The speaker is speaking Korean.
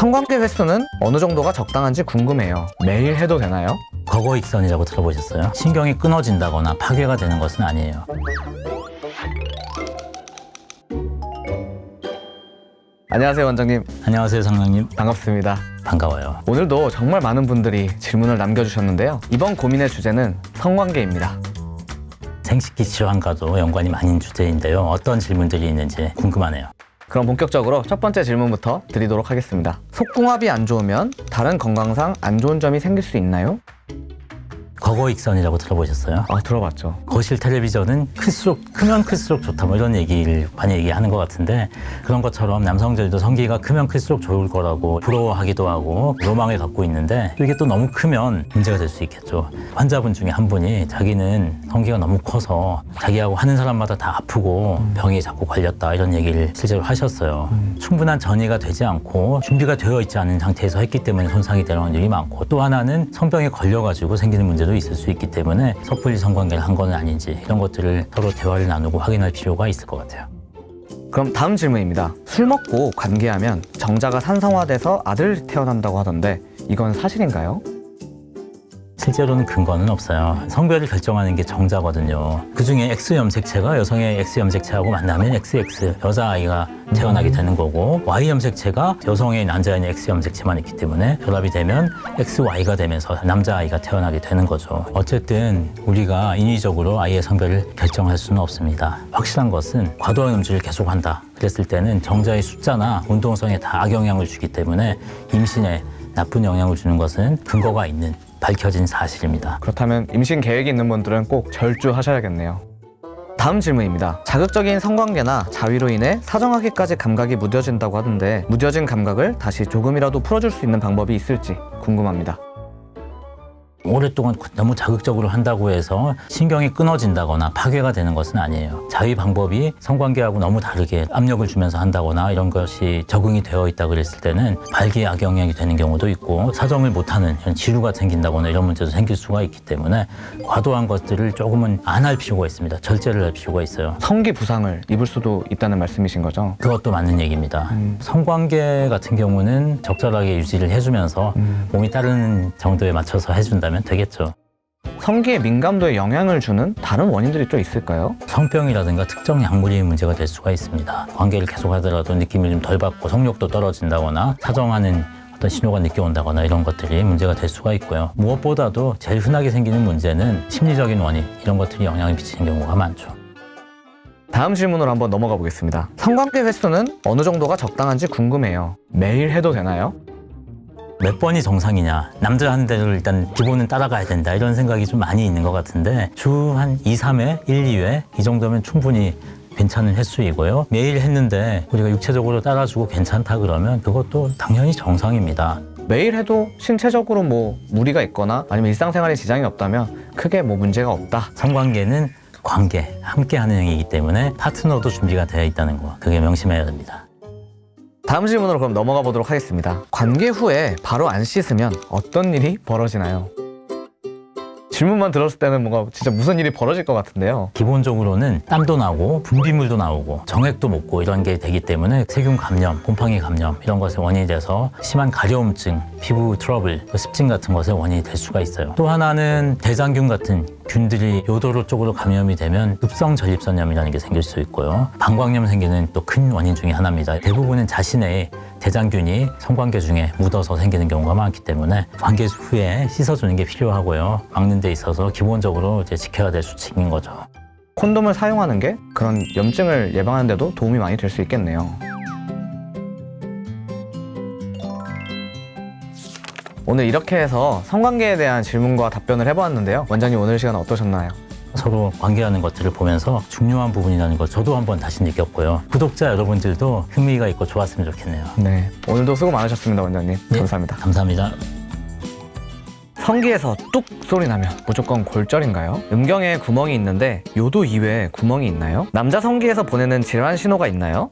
성관계 횟수는 어느 정도가 적당한지 궁금해요. 매일 해도 되나요? 과거익선이라고 들어보셨어요? 신경이 끊어진다거나 파괴가 되는 것은 아니에요. 안녕하세요, 원장님. 안녕하세요, 상랑님. 반갑습니다. 반가워요. 오늘도 정말 많은 분들이 질문을 남겨주셨는데요. 이번 고민의 주제는 성관계입니다. 생식기 질환과도 연관이 많은 주제인데요. 어떤 질문들이 있는지 궁금하네요. 그럼 본격적으로 첫 번째 질문부터 드리도록 하겠습니다. 속궁합이 안 좋으면 다른 건강상 안 좋은 점이 생길 수 있나요? 과거 익선이라고 들어보셨어요? 아, 들어봤죠. 거실 텔레비전은 클수록 크면 클수록 좋다 뭐 이런 얘기를 많이 얘기하는 것 같은데 그런 것처럼 남성들도 성기가 크면 클수록 좋을 거라고 부러워하기도 하고 로망을 갖고 있는데 또 이게 또 너무 크면 문제가 될 수 있겠죠 환자분 중에 한 분이 자기는 성기가 너무 커서 자기하고 하는 사람마다 다 아프고 병이 자꾸 걸렸다 이런 얘기를 실제로 하셨어요 충분한 전이가 되지 않고 준비가 되어 있지 않은 상태에서 했기 때문에 손상이 되는 확률이 많고 또 하나는 성병에 걸려가지고 생기는 문제도 있을 수 있기 때문에 섣불리 성관계를 한 건 아닌지 이런 것들을 서로 대화를 나누고 확인할 필요가 있을 것 같아요. 그럼 다음 질문입니다. 술 먹고 관계하면 정자가 산성화돼서 아들 태어난다고 하던데 이건 사실인가요? 실제로는 근거는 없어요. 성별을 결정하는 게 정자거든요. 그 중에 X 염색체가 여성의 X 염색체하고 만나면 XX 여자 아이가 태어나게 되는 거고 Y 염색체가 여성의 남자인 X 염색체만 있기 때문에 결합이 되면 XY가 되면서 남자 아이가 태어나게 되는 거죠. 어쨌든 우리가 인위적으로 아이의 성별을 결정할 수는 없습니다. 확실한 것은 과도한 음주를 계속한다. 그랬을 때는 정자의 숫자나 운동성에 다 악영향을 주기 때문에 임신에 나쁜 영향을 주는 것은 근거가 있는 밝혀진 사실입니다. 그렇다면 임신 계획이 있는 분들은 꼭 절주하셔야겠네요. 다음 질문입니다. 자극적인 성관계나 자위로 인해 사정하기까지 감각이 무뎌진다고 하던데 무뎌진 감각을 다시 조금이라도 풀어줄 수 있는 방법이 있을지 궁금합니다. 오랫동안 너무 자극적으로 한다고 해서 신경이 끊어진다거나 파괴가 되는 것은 아니에요. 자위 방법이 성관계하고 너무 다르게 압력을 주면서 한다거나 이런 것이 적응이 되어 있다 그랬을 때는 발기에 악영향이 되는 경우도 있고 사정을 못하는 이런 지루가 생긴다거나 이런 문제도 생길 수가 있기 때문에 과도한 것들을 조금은 안 할 필요가 있습니다. 절제를 할 필요가 있어요. 성기 부상을 입을 수도 있다는 말씀이신 거죠? 그것도 맞는 얘기입니다. 음. 성관계 같은 경우는 적절하게 유지를 해주면서 음. 몸이 따르는 정도에 맞춰서 해준다 면 되겠죠. 성기의 민감도에 영향을 주는 다른 원인들이 또 있을까요? 성병이라든가 특정 약물이 문제가 될 수가 있습니다. 관계를 계속하더라도 느낌이 좀 덜 받고 성욕도 떨어진다거나 사정하는 어떤 신호가 늦게 온다거나 이런 것들이 문제가 될 수가 있고요. 무엇보다도 제일 흔하게 생기는 문제는 심리적인 원인 이런 것들이 영향을 미치는 경우가 많죠. 다음 질문으로 한번 넘어가 보겠습니다. 성관계 횟수는 어느 정도가 적당한지 궁금해요. 매일 해도 되나요? 몇 번이 정상이냐. 남들 하는 대로 일단 기본은 따라가야 된다. 이런 생각이 좀 많이 있는 것 같은데 주 한 2, 3회, 1, 2회 이 정도면 충분히 괜찮은 횟수이고요. 매일 했는데 우리가 육체적으로 따라주고 괜찮다 그러면 그것도 당연히 정상입니다. 매일 해도 신체적으로 뭐 무리가 있거나 아니면 일상생활에 지장이 없다면 크게 뭐 문제가 없다. 성관계는 관계, 함께하는 행위이기 때문에 파트너도 준비가 되어 있다는 거 그게 명심해야 됩니다 다음 질문으로 그럼 넘어가 보도록 하겠습니다. 관계 후에 바로 안 씻으면 어떤 일이 벌어지나요? 질문만 들었을 때는 뭔가 진짜 무슨 일이 벌어질 것 같은데요. 기본적으로는 땀도 나고 분비물도 나오고 정액도 먹고 이런 게 되기 때문에 세균 감염, 곰팡이 감염 이런 것의 원인이 돼서 심한 가려움증, 피부 트러블, 습진 같은 것의 원인이 될 수가 있어요. 또 하나는 대장균 같은 균들이 요도로 쪽으로 감염이 되면 흡성 전립선염이라는 게 생길 수 있고요. 방광염 생기는 또 큰 원인 중에 하나입니다. 대부분은 자신의 대장균이 성관계 중에 묻어서 생기는 경우가 많기 때문에 관계 후에 씻어주는 게 필요하고요. 막는 데 있어서 기본적으로 이제 지켜야 될 수칙인 거죠. 콘돔을 사용하는 게 그런 염증을 예방하는 데도 도움이 많이 될 수 있겠네요. 오늘 이렇게 해서 성관계에 대한 질문과 답변을 해보았는데요. 원장님 오늘 시간 어떠셨나요? 서로 관계하는 것들을 보면서 중요한 부분이라는 걸 저도 한번 다시 느꼈고요. 구독자 여러분들도 흥미가 있고 좋았으면 좋겠네요. 네. 오늘도 수고 많으셨습니다, 원장님. 네. 감사합니다. 감사합니다. 성기에서 뚝 소리 나면 무조건 골절인가요? 음경에 구멍이 있는데 요도 이외에 구멍이 있나요? 남자 성기에서 보내는 질환 신호가 있나요?